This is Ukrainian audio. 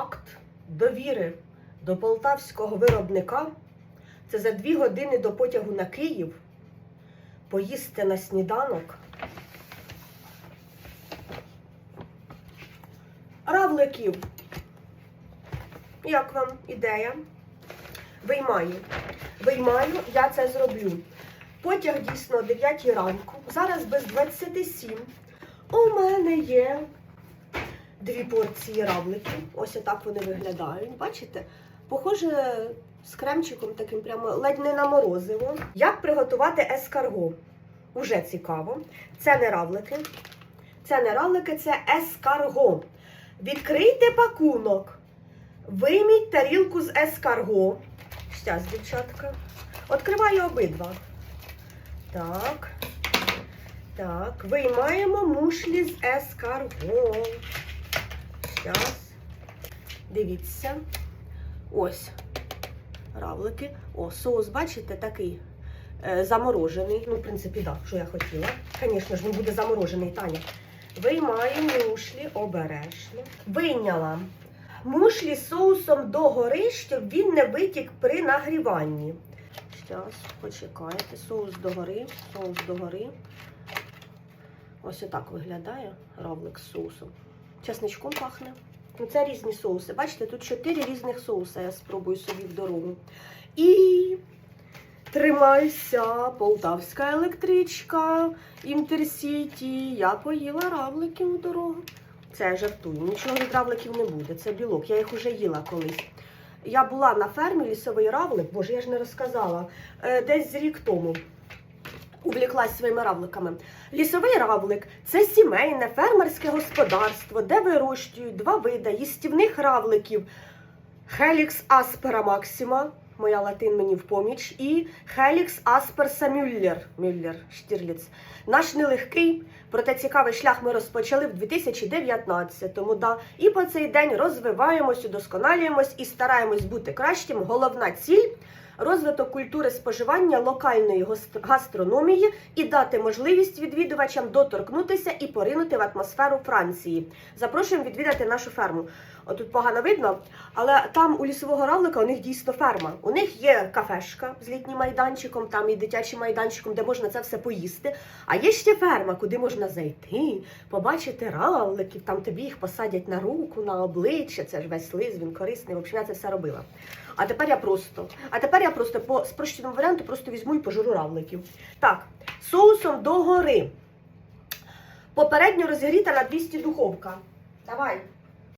акт довіри до полтавського виробника. Це за дві години до потягу на Київ поїсти на сніданок. Равликів. Як вам ідея? Виймаю. Виймаю, я це зроблю. Потяг дійсно о 9 ранку. Зараз без 27. У мене є дві порції равликів. Ось отак вони виглядають. Бачите? Похоже з кремчиком таким прямо ледь не на морозиво. Як приготувати ескарго? Уже цікаво. Це не равлики. Це не равлики, це ескарго. Відкрийте пакунок. Вийміть тарілку з ескарго. Щас, дівчатка. Відкриваю обидва. Так. Так. Виймаємо мушлі з ескарго. Щас. Дивіться. Ось. Равлики. О, соус, бачите, такий е, заморожений. Ну, в принципі, так, да, що я хотіла. Звісно ж, він буде заморожений, Таня. Виймаю мушлі обережно. Вийняла мушлі з соусом догори, щоб він не витік при нагріванні. Зараз, почекайте. Соус догори, соус догори. Ось отак виглядає равлик з соусом. Чесничком пахне. Ну, це різні соуси. Бачите, тут чотири різних соуси. Я спробую собі в дорогу. І тримайся, полтавська електричка, інтерсіті. Я поїла равликів у дорогу. Це я жартую. Нічого від равликів не буде. Це білок. Я їх уже їла колись. Я була на фермі лісовий равлик, боже, я ж не розказала, е, десь рік тому. Увліклась своїми равликами. Лісовий равлик це сімейне фермерське господарство, де вирощують два види їстівних равликів: Helix aspera maxima, моя латин мені в поміч, і Helix aspersa Müller, Müller Штірліц. Наш нелегкий, проте цікавий шлях ми розпочали в 2019-му. Да. І по цей день розвиваємось, удосконалюємось і стараємось бути кращим. Головна ціль розвиток культури споживання локальної гастрономії і дати можливість відвідувачам доторкнутися і поринути в атмосферу Франції. Запрошуємо відвідати нашу ферму. Отут погано видно, але там у лісового равлика у них дійсно ферма. У них є кафешка з літнім майданчиком, там і дитячим майданчиком, де можна це все поїсти. А є ще ферма, куди можна зайти, побачити равликів, там тобі їх посадять на руку, на обличчя. Це ж весь лиз, він корисний. В общем, я це все робила. А тепер я просто, а тепер я просто по спрощеному варіанту просто візьму і пожуру равликів. Так, соусом догори. Попередньо розігріта на 200 духовка. Давай.